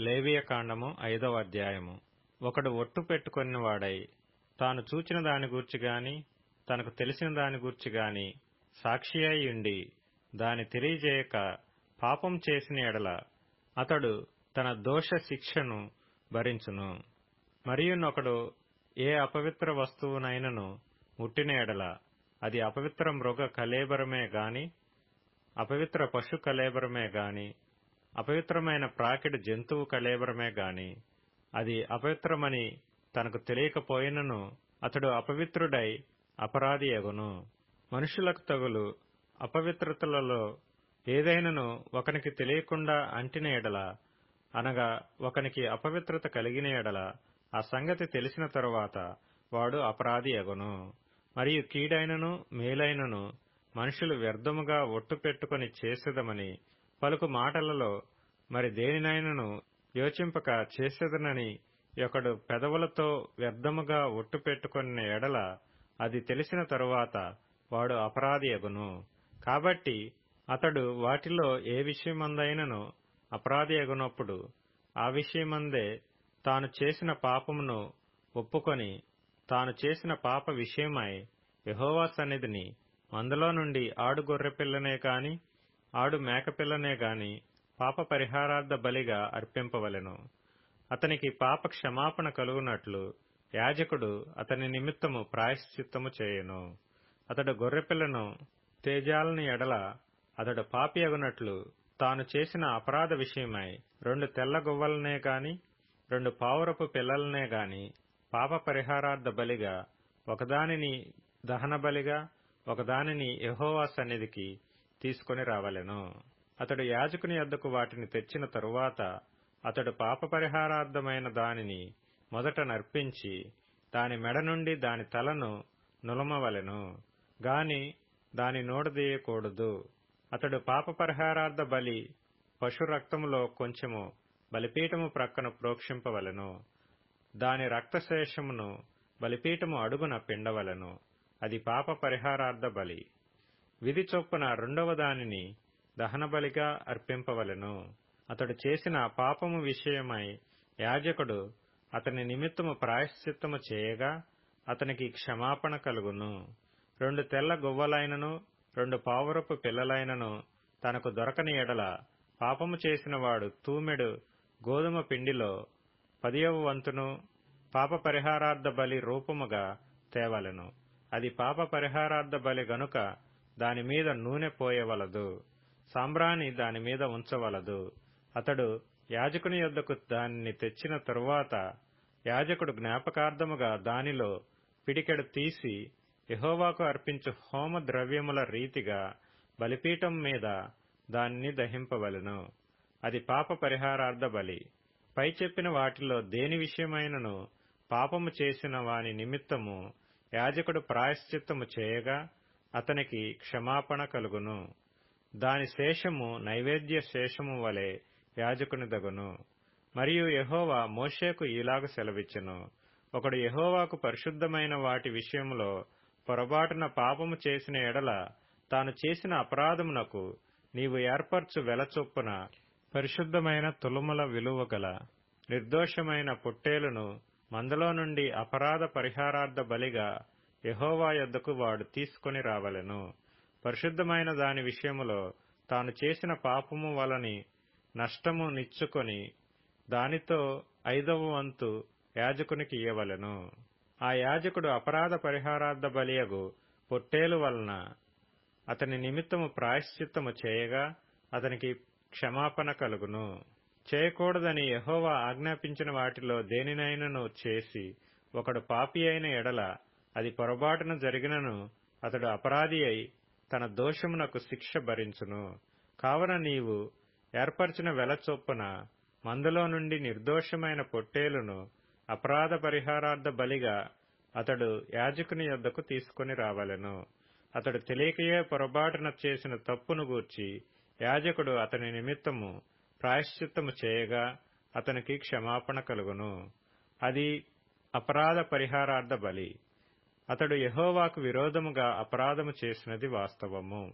లేవియకాండము ఐదవ అధ్యాయము. ఒకడు ఒట్టు పెట్టుకొనివాడై తాను చూచిన దాని గూర్చి గాని తనకు తెలిసిన దాని గూర్చి గాని సాక్షి అయి ఉండి దాని తెలియజేయక పాపం చేసిన ఎడల అతడు తన దోష శిక్షను భరించును. మరియునొకడు ఏ అపవిత్ర వస్తువునైనను ముట్టిన ఎడల అది అపవిత్ర మృగ కలేబరమే గాని అపవిత్ర పశు కలేబరమే గాని అపవిత్రమైన ప్రాకిడి జంతువు కళేబరమే గాని అది అపవిత్రమని తనకు తెలియకపోయినను అతడు అపవిత్రుడై అపరాధి ఎగును. మనుషులకు తగులు అపవిత్రతలలో ఏదైనను ఒకనికి తెలియకుండా అంటిన ఎడల అనగా ఒకనికి అపవిత్రత కలిగిన ఎడల ఆ సంగతి తెలిసిన తరువాత వాడు అపరాధి ఎగును. మరియు కీడైనను మేలైనను మనుషులు వ్యర్థముగా ఒట్టు పెట్టుకుని చేసేదమని పలుకు మాటలలో మరి దేనినైనను యోచింపక చేసేదనని ఒకడు పెదవులతో వ్యర్థముగా ఒట్టు పెట్టుకున్న ఎడల అది తెలిసిన తరువాత వాడు అపరాధి ఎగును. కాబట్టి అతడు వాటిలో ఏ విషయమందైనను అపరాధి ఎగునప్పుడు ఆ విషయమందే తాను చేసిన పాపమును ఒప్పుకొని తాను చేసిన పాప విషయమై యహోవా సన్నిధిని అందులో నుండి ఆడు గొర్రెపిల్లనే కాని ఆడు మేకపిల్లనే గాని పాప పరిహారార్థ బలిగా అర్పింపవలెను. అతనికి పాప క్షమాపణ కలుగునట్లు యాజకుడు అతని నిమిత్తము ప్రాయశ్చిత్తము చేయును. అతడు గొర్రెపిల్లను తేజాలని ఎడల అతడు పాపి అగునట్లు తాను చేసిన అపరాధ విషయమై రెండు తెల్ల గువ్వలనే గాని రెండు పావురపు పిల్లలనే గాని పాప పరిహారార్థ బలిగా ఒకదానిని దహన బలిగా ఒకదానిని యహోవా సన్నిధికి తీసుకుని రావలెను. అతడు యాజకుని యొద్దకు వాటిని తెచ్చిన తరువాత అతడు పాప పరిహారార్థమైన దానిని మొదట నర్పించి దాని మెడ నుండి దాని తలను నులమవలెను. గాని దాని నోడదీయకూడదు. అతడు పాపపరిహారార్థ బలి పశు రక్తములో కొంచెము బలిపీఠము ప్రక్కన ప్రోక్షింపవలెను. దాని రక్తశేషమును బలిపీఠము అడుగున పిండవలెను. అది పాప పరిహారార్థ బలి. విధి చొప్పున రెండవ దానిని దహనబలిగా అర్పింపవలెను. అతడు చేసిన పాపము విషయమై యాజకుడు అతని నిమిత్తము ప్రాయశ్చిత్తము చేయగా అతనికి క్షమాపణ కలుగును. రెండు తెల్ల గువ్వలైనను రెండు పావురపు పిల్లలైనను తనకు దొరకని ఎడల పాపము చేసిన వాడు తూమెడు గోధుమ పిండిలో పదియవ వంతును పాప పరిహారార్థ బలి రూపముగా తేవలెను. అది పాప పరిహారార్థ బలి గనుక దాని మీద నూనె పోయవలదు. సాంబ్రాణి దాని మీద ఉంచవలదు. అతడు యాజకుని యొద్దకు దానిని తెచ్చిన తరువాత యాజకుడు జ్ఞాపకార్థముగా దానిలో పిడికెడు తీసి యహోవాకు అర్పించు హోమ ద్రవ్యముల రీతిగా బలిపీఠం మీద దానిని దహింపవలెను. అది పాప పరిహారార్థ బలి. పై చెప్పిన వాటిలో దేని విషయమైనను పాపము చేసిన వాని నిమిత్తము యాజకుడు ప్రాయశ్చిత్తము చేయగా అతనికి క్షమాపణ కలుగును. దాని శేషము నైవేద్య శేషము వలె యాజకుని దగును మరియు యహోవా మోషేకు ఇలాగ సెలవిచ్చెను. ఒకడు యహోవాకు పరిశుద్ధమైన వాటి విషయంలో పొరబాటున పాపము చేసిన ఎడల తాను చేసిన అపరాధమునకు నీవు ఏర్పరచు వెలచొప్పున పరిశుద్ధమైన తులుముల విలువ గల నిర్దోషమైన పొట్టేలును మందలో నుండి అపరాధ పరిహారార్థ బలిగా యహోవా యొద్దకు వాడు తీసుకొని రావలెను. పరిశుద్ధమైన దాని విషయములో తాను చేసిన పాపము వలని నష్టము నిచ్చుకొని దానితో ఐదవ వంతు యాజకునికి ఇయ్యవలెను. ఆ యాజకుడు అపరాధ పరిహారార్థ బలియగు పొట్టేలు వలన అతని నిమిత్తము ప్రాయశ్చిత్తము చేయగా అతనికి క్షమాపణ కలుగును. చేయకూడదని యహోవా ఆజ్ఞాపించిన వాటిలో దేనినైనను చేసి ఒకడు పాపి అయిన ఎడల అది పొరబాటున జరిగినను అతడు అపరాధి అయి తన దోషమునకు శిక్ష భరించును. కావున నీవు ఏర్పరిచిన వెల చొప్పున మందులో నుండి నిర్దోషమైన పొట్టేలును అపరాధ పరిహారార్థ బలిగా అతడు యాజకుని యొద్దకు తీసుకుని రావలెను. అతడు తెలియకయే పొరబాటున చేసిన తప్పును గూర్చి యాజకుడు అతని నిమిత్తము ప్రాయశ్చిత్తము చేయగా అతనికి క్షమాపణ కలుగును. అది అపరాధ పరిహారార్థ బలి. అతడు యహోవాకు విరోధముగా అపరాధము చేసినది వాస్తవము.